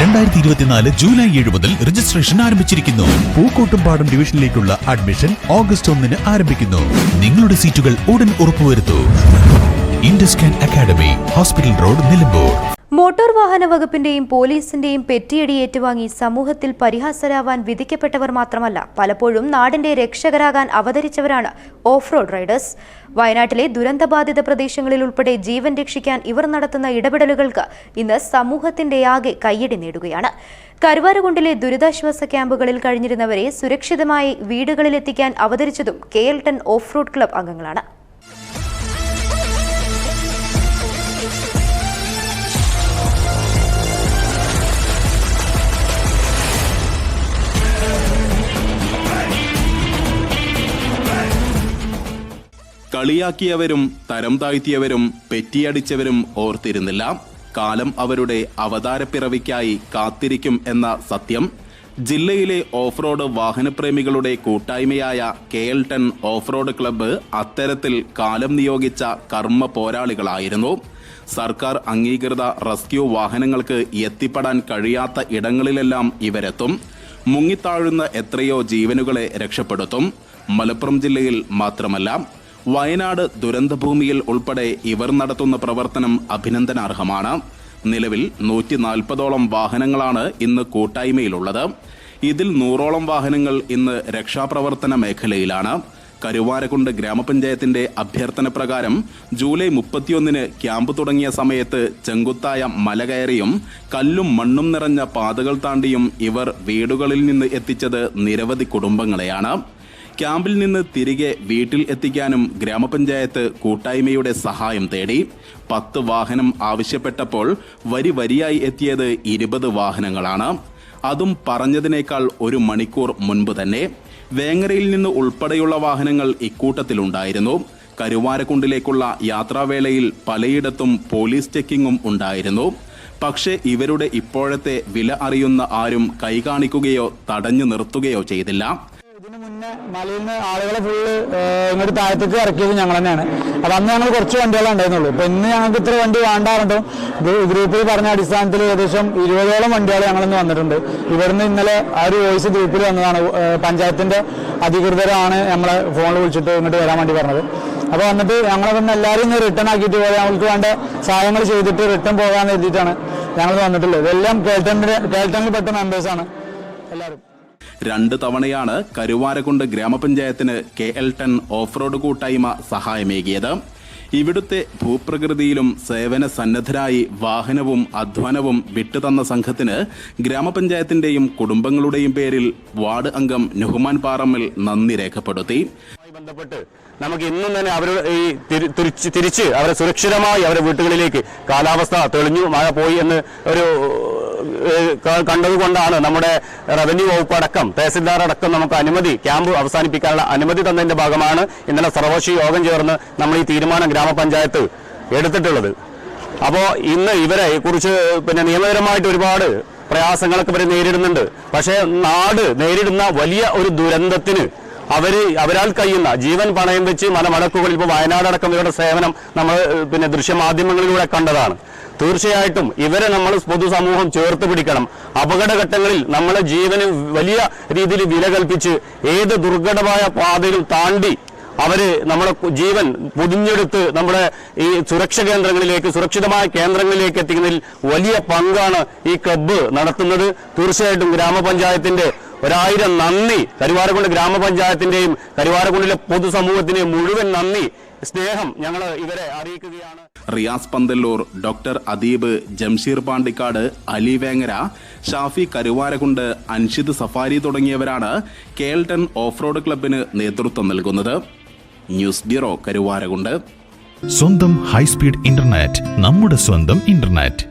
രണ്ടായിരത്തി ഇരുപത്തിനാല് ജൂലൈ ഏഴ് മുതൽ രജിസ്ട്രേഷൻ ആരംഭിച്ചിരിക്കുന്നു. പൂക്കോട്ടുംപാടം ഡിവിഷനിലേക്കുള്ള അഡ്മിഷൻ ഓഗസ്റ്റ് ഒന്നിന് ആരംഭിക്കുന്നു. നിങ്ങളുടെ സീറ്റുകൾ ഉടൻ ഉറപ്പുവരുത്തൂ. ഇൻഡസ്കാൻ academy hospital road Nilambur. Motor വാഹന വകുപ്പിന്റെയും പോലീസിന്റെയും പെറ്റിയടി ഏറ്റുവാങ്ങി സമൂഹത്തിൽ പരിഹാസരാവാൻ വിധിക്കപ്പെട്ടവർ മാത്രമല്ല പലപ്പോഴും നാടിന്റെ രക്ഷകരാകാൻ അവതരിച്ചവരാണ് ഓഫ് റോഡ് റൈഡേഴ്സ്. വയനാട്ടിലെ ദുരന്തബാധിത പ്രദേശങ്ങളിൽ ഉൾപ്പെടെ ജീവൻ രക്ഷിക്കാൻ ഇവർ നടത്തുന്ന ഇടപെടലുകൾക്ക് ഇന്ന് സമൂഹത്തിന്റെ ആകെ കയ്യടി നേടുകയാണ്. കരുവാരകുണ്ടിലെ ദുരിതാശ്വാസ ക്യാമ്പുകളിൽ കഴിഞ്ഞിരുന്നവരെ സുരക്ഷിതമായി വീടുകളിലെത്തിക്കാൻ അവതരിച്ചതും K L ten off road club അംഗങ്ങളാണ്. കളിയാക്കിയവരും തരം താഴ്ത്തിയവരും പെറ്റിയടിച്ചവരും ഓർത്തിരുന്നില്ല. കാലം അവരുടെ അവതാരപ്പിറവിക്കായി കാത്തിരിക്കും എന്ന സത്യം. ജില്ലയിലെ ഓഫ് റോഡ് വാഹനപ്രേമികളുടെ കൂട്ടായ്മയായ K L ten off road club അത്തരത്തിൽ കാലം നിയോഗിച്ച കർമ്മ പോരാളികളായിരുന്നു. സർക്കാർ അംഗീകൃത റെസ്ക്യൂ വാഹനങ്ങൾക്ക് എത്തിപ്പെടാൻ കഴിയാത്ത ഇടങ്ങളിലെല്ലാം ഇവരെത്തും. മുങ്ങിത്താഴുന്ന എത്രയോ ജീവനുകളെ രക്ഷപ്പെടുത്തും. മലപ്പുറം ജില്ലയിൽ മാത്രമല്ല വയനാട് ദുരന്തഭൂമിയിൽ ഉൾപ്പെടെ ഇവർ നടത്തുന്ന പ്രവർത്തനം അഭിനന്ദനാർഹമാണ്. നിലവിൽ നൂറ്റി നാൽപ്പതോളം വാഹനങ്ങളാണ് ഇന്ന് കൂട്ടായ്മയിലുള്ളത്. ഇതിൽ നൂറോളം വാഹനങ്ങൾ ഇന്ന് രക്ഷാപ്രവർത്തന മേഖലയിലാണ്. കരുവാരക്കുണ്ട് ഗ്രാമപഞ്ചായത്തിന്റെ അഭ്യർത്ഥന പ്രകാരം ജൂലൈ മുപ്പത്തിയൊന്നിന് ക്യാമ്പ് തുടങ്ങിയ സമയത്ത് ചെങ്കുത്തായ മല കയറിയും കല്ലും മണ്ണും നിറഞ്ഞ പാതകൾ താണ്ടിയും ഇവർ വീടുകളിൽ നിന്ന് എത്തിച്ചത് നിരവധി കുടുംബങ്ങളെയാണ്. ക്യാമ്പിൽ നിന്ന് തിരികെ വീട്ടിൽ എത്തിക്കാനും ഗ്രാമപഞ്ചായത്ത് കൂട്ടായ്മയുടെ സഹായം തേടി പത്ത് വാഹനം ആവശ്യപ്പെട്ടപ്പോൾ വരി വരിയായി എത്തിയത് ഇരുപത് വാഹനങ്ങളാണ്. അതും പറഞ്ഞതിനേക്കാൾ ഒരു മണിക്കൂർ മുൻപ് തന്നെ വേങ്ങരയിൽ നിന്ന് ഉൾപ്പെടെയുള്ള വാഹനങ്ങൾ ഇക്കൂട്ടത്തിലുണ്ടായിരുന്നു. കരുവാരക്കുണ്ടിലേക്കുള്ള യാത്രാവേളയിൽ പലയിടത്തും പോലീസ് ചെക്കിങ്ങും ഉണ്ടായിരുന്നു. പക്ഷേ ഇവരുടെ ഇപ്പോഴത്തെ വില അറിയുന്ന ആരും കൈകാണിക്കുകയോ തടഞ്ഞു നിർത്തുകയോ ചെയ്തില്ല. ഇതിന് മുന്നേ മലയിൽ നിന്ന് ആളുകളെ ഫുള്ള് ഇങ്ങോട്ട് താഴത്തേക്ക് ഇറക്കിയത് ഞങ്ങൾ തന്നെയാണ്. അപ്പൊ അന്ന് ഞങ്ങൾ കുറച്ച് വണ്ടികളെ ഉണ്ടായിരുന്നുള്ളൂ. ഇപ്പൊ ഇന്ന് ഞങ്ങൾക്ക് ഇത്ര വണ്ടി വേണ്ടാറുണ്ടോ ഗ്രൂപ്പിൽ പറഞ്ഞ അടിസ്ഥാനത്തിൽ ഏകദേശം ഇരുപതോളം വണ്ടികൾ ഞങ്ങളിന്ന് വന്നിട്ടുണ്ട്. ഇവിടുന്ന് ഇന്നലെ ആ ഒരു വോയിസ് ഗ്രൂപ്പിൽ വന്നതാണ്. പഞ്ചായത്തിന്റെ അധികൃതരാണ് നമ്മളെ ഫോണിൽ വിളിച്ചിട്ട് ഇങ്ങോട്ട് വരാൻ വേണ്ടി പറഞ്ഞത്. അപ്പോൾ വന്നിട്ട് ഞങ്ങളെ തന്നെ എല്ലാവരും ഇന്ന് റിട്ടേൺ ആക്കിയിട്ട് പോയി ഞങ്ങൾക്ക് വേണ്ട സഹായങ്ങൾ ചെയ്തിട്ട് റിട്ടേൺ പോകാമെന്ന് എഴുതിയിട്ടാണ് ഞങ്ങൾ വന്നിട്ടുള്ളത്. ഇതെല്ലാം കേൾട്ടണിന്റെ കേൾട്ടണിൽ പെട്ട മെമ്പേഴ്സാണ് എല്ലാവരും രണ്ട് തവണയാണ് Karuvarakundu ഗ്രാമപഞ്ചായത്തിന് K L ten off road കൂട്ടായ്മ സഹായമേകിയത്. ഇവിടുത്തെ ഭൂപ്രകൃതിയിലും സേവന സന്നദ്ധരായി വാഹനവും അധ്വാനവും വിട്ടുതന്ന സംഘത്തിന് ഗ്രാമപഞ്ചായത്തിന്റെയും കുടുംബങ്ങളുടെയും പേരിൽ വാർഡ് അംഗം നുഹ്മാൻ പാറമ്മിൽ നന്ദി രേഖപ്പെടുത്തി. ബന്ധപ്പെട്ട് നമുക്ക് ഇന്നും തന്നെ അവർ ഈ തിരി- തിരിച്ച് തിരിച്ച് അവരെ സുരക്ഷിതമായി അവരുടെ വീട്ടുകളിലേക്ക് കാലാവസ്ഥ തെളിഞ്ഞു മഴ പോയി എന്ന് ഒരു കണ്ടതുകൊണ്ടാണ് നമ്മുടെ റവന്യൂ വകുപ്പ് അടക്കം തഹസിൽദാർ അടക്കം നമുക്ക് അനുമതി ക്യാമ്പ് അവസാനിപ്പിക്കാനുള്ള അനുമതി തന്നതിന്റെ ഭാഗമാണ് ഇന്നലെ സർവകക്ഷി യോഗം ചേർന്ന് നമ്മൾ ഈ തീരുമാനം ഗ്രാമപഞ്ചായത്ത് എടുത്തിട്ടുള്ളത്. അപ്പോൾ ഇന്ന് ഇവരെ കുറിച്ച് പിന്നെ നിയമപരമായിട്ട് ഒരുപാട് പ്രയാസങ്ങളൊക്കെ ഇവർ നേരിടുന്നുണ്ട്. പക്ഷേ നാട് നേരിടുന്ന വലിയ ഒരു ദുരന്തത്തിന് അവർ അവരാൽ കഴിയുന്ന ജീവൻ പണയം വെച്ച് മലമടക്കുകളിൽ ഇപ്പോൾ വയനാട് അടക്കം ഇവരുടെ സേവനം നമ്മൾ പിന്നെ ദൃശ്യമാധ്യമങ്ങളിലൂടെ കണ്ടതാണ്. തീർച്ചയായിട്ടും ഇവരെ നമ്മൾ പൊതുസമൂഹം ചേർത്ത് പിടിക്കണം. അപകടഘട്ടങ്ങളിൽ നമ്മളെ ജീവന് വലിയ രീതിയിൽ വില കൽപ്പിച്ച് ഏത് ദുർഘടമായ പാതയിൽ താണ്ടി അവർ നമ്മുടെ ജീവൻ പൊതിഞ്ഞെടുത്ത് നമ്മുടെ ഈ സുരക്ഷ കേന്ദ്രങ്ങളിലേക്ക് സുരക്ഷിതമായ കേന്ദ്രങ്ങളിലേക്ക് എത്തിക്കുന്നതിൽ വലിയ പങ്കാണ് ഈ ക്ലബ്ബ് നടത്തുന്നത്. തീർച്ചയായിട്ടും ഗ്രാമപഞ്ചായത്തിന്റെ ഒരായിരം നന്ദി. കരുവാരക്കുണ്ട് ഗ്രാമപഞ്ചായത്തിന്റെയും കരുവാരക്കുണ്ടിലെ പൊതുസമൂഹത്തിന്റെയും മുഴുവൻ നന്ദി. സ്നേഹം ഞങ്ങൾ ഇവരെ അറിയിക്കുകയാണ്. റിയാസ് പന്തല്ലൂർ ഡോക്ടർ അദീബ് ജംഷീർ പാണ്ടിക്കാട് അലി വേങ്ങര ഷാഫി കരുവാരകുണ്ട് അൻഷിദ് സഫാരി തുടങ്ങിയവരാണ് K L ten off road ക്ലബിന് നേതൃത്വം നൽകുന്നത്. News bureau Karuvarakundu. സ്വന്തം ഹൈസ്പീഡ് ഇന്റർനെറ്റ് നമ്മുടെ സ്വന്തം ഇന്റർനെറ്റ്.